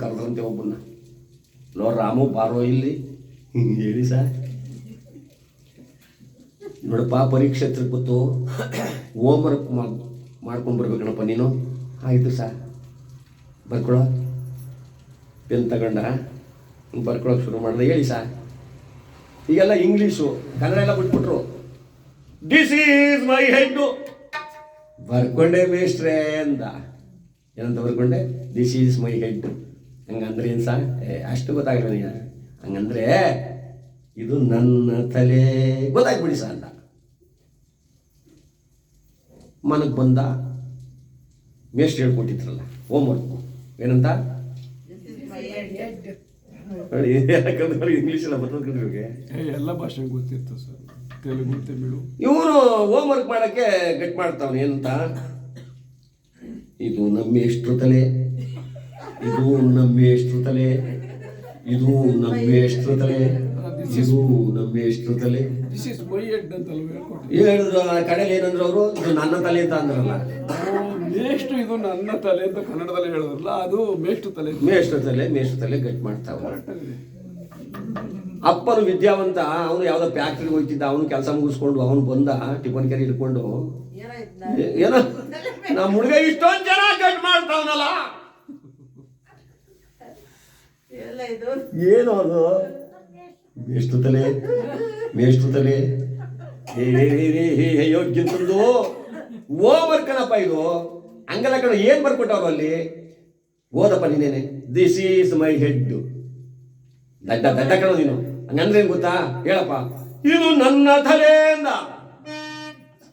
ಕರೆದ್ರಂತೆ ಒಬ್ಬನ್ನ low Ramu, ಬಾರೋ ಇಲ್ಲಿ. ಹೇಳಿ ಸರ್. ನೋಡಪ್ಪ, ಪರೀಕ್ಷೆ ಹತ್ರ ಗೊತ್ತು ಹೋಮ್ವರ್ಕ್ ಮಾಡ್ಕೊಂಡು ಬರ್ಬೇಕಣ್ಣಪ್ಪ ನೀನು. ಆಯಿತು ಸರ್. ಬರ್ಕೊಳ. ಪೆನ್ ತಗೊಂಡ. ಬರ್ಕೊಳಕ್ಕೆ ಶುರು ಮಾಡಿದೆ. ಹೇಳಿ ಸರ್. ಈಗೆಲ್ಲ ಇಂಗ್ಲೀಷು, ಕನ್ನಡ ಎಲ್ಲ ಬಿಟ್ಬಿಟ್ರು. ದಿಸ್ ಈಸ್ ಮೈ ಹೆಡ್ಡು ಬರ್ಕೊಂಡೆ ಮೇಷ್ಟ್ರೇ ಅಂದ. ಏನಂತ ಬರ್ಕೊಂಡೆ? ದಿಸ್ ಈಸ್ ಮೈ ಹೆಡ್ ಹಂಗಂದ್ರೆ ಏನು ಸಾ ಏ, ಅಷ್ಟು ಗೊತ್ತಾಗಲ್ಲ ನನಗೆ ಹಂಗಂದ್ರೆ ಇದು ನನ್ನ ತಲೆ ಗೊತ್ತಾಗ್ಬಿಡಿ ಸಾ ಅಂತ. ಮನಕ್ಕೆ ಬಂದ ಮೇಸ್ಟ್ ಹೇಳ್ಕೊಟ್ಟಿದ್ರಲ್ಲ ಹೋಮ್ವರ್ಕು ಏನಂತ? ಇಂಗ್ಲೀಷೆಲ್ಲ ಎಲ್ಲ ಭಾಷೆ ಗೊತ್ತಿತ್ತು ಸರ್. ತೆಲುಗು ತಮಿಳು. ಇವನು ಹೋಮ್ವರ್ಕ್ ಮಾಡೋಕ್ಕೆ ಗಟ್ ಮಾಡ್ತಾವನು ಏನಂತ? ಇದು ನಮ್ಮ ಎಷ್ಟು ತಲೆ. ಇದು ಇದು ನಮ್ಮ ಎಷ್ಟು ತಲೆ ಇದು ನಮ್ಮ ಎಷ್ಟು ತಲೆ ದಿಸ್ ಇಸ್ ಮೈ ಹೆಡ್ ಅಂತ ಅಲ್ವ ಹೇಳ್ಕೊಟ್ಟಿದ್ದು ಹೇಳಿದ್ರು ಆ ಕಡೆಗೆ ಏನಂದ್ರು ಅವರು ಇದು ನನ್ನ ತಲೆ ಅಂತ ಅಂದ್ರಲ್ಲ. ಮೇಷ್ಟು ಇದು ನನ್ನ ತಲೆ ಅಂತ ಕನ್ನಡದಲ್ಲಿ ಹೇಳಿದ್ರಲ್ಲ ಅದು ಮೇಷ್ಟು ತಲೆ ಮೇಷ್ಟು ತಲೆ ಮೇಷ್ಟ್ರ ತಲೆ ಗಟ್ ಮಾಡ್ತಾವ ಅಪ್ಪನು ವಿದ್ಯಾವಂತ ಅವನು ಯಾವುದೋ ಫ್ಯಾಕ್ಟ್ರಿಗೆ ಹೋಗ್ತಿದ್ದ ಅವನು ಕೆಲಸ ಮುಗಿಸ್ಕೊಂಡು ಅವನು ಬಂದ ಟಿಫನ್ ಕೆರೆ ಇಟ್ಕೊಂಡು ಏನೋ ನಮ್ಮ ಹುಡುಗ ಇಷ್ಟೊಂದು ಜನ ಕಟ್ ಮಾಡ್ತಾವನಲ್ಲ ಎಲ್ಲ ಇದು ಏನು ಅದು? ಮೇಷ್ಟ್ರ ತಲೆ ಎಷ್ಟು ತಲೆ. ಯೋಗ್ಯಂತಂದು ಓವರ್ ಕಣಪ್ಪ ಇದು. ಹಂಗಲ್ಲ ಕಣ ಏನು ಬರ್ಕೊಟ್ಟವ್ರು ಅಲ್ಲಿ? ಓದಪ್ಪ ನೀನೇನೆ. ದಿಸ್ ಈಸ್ ಮೈ ಹೆಡ್ ದಡ್ಡ ದಡ್ಡ ಕಣ ನೀನು. ಹಂಗಂದ್ರೆ ಏನು ಗೊತ್ತಾ? ಹೇಳಪ್ಪ. ಇದು ನನ್ನ ತಲೆ ಅಂದ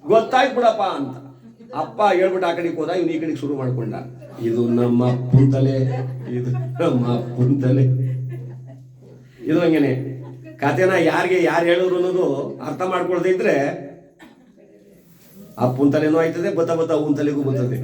ಗೊತ್ತಾಯ್ತು ಬಿಡಪ್ಪ ಅಂತ. ಅಪ್ಪ ಹೇಳ್ಬಿಟ್ಟು ಆ ಕಡೆಗೆ ಹೋದ, ಇವ್ನು ಈ ಕಡೆಗೆ ಶುರು ಮಾಡ್ಕೊಂಡ. ಇದು ನಮ್ಮ ಅಪ್ಪನ ತಲೆ ಇದು ನಮ್ಮ ಅಪ್ಪನ ತಲೆ ಇದು ಹಂಗೇನೆ. ಕಥೆನ ಯಾರಿಗೆ ಯಾರು ಹೇಳಿದ್ರು ಅನ್ನೋದು ಅರ್ಥ ಮಾಡ್ಕೊಳ್ದೇ ಇದ್ರೆ ಅಪ್ಪನ ತಲೆನೂ ಆಯ್ತದೆ, ಬತ್ತ ಬತ್ತ ಉಂತಲೆಗೂ ತಲೆಗೂ ಬರ್ತದೆ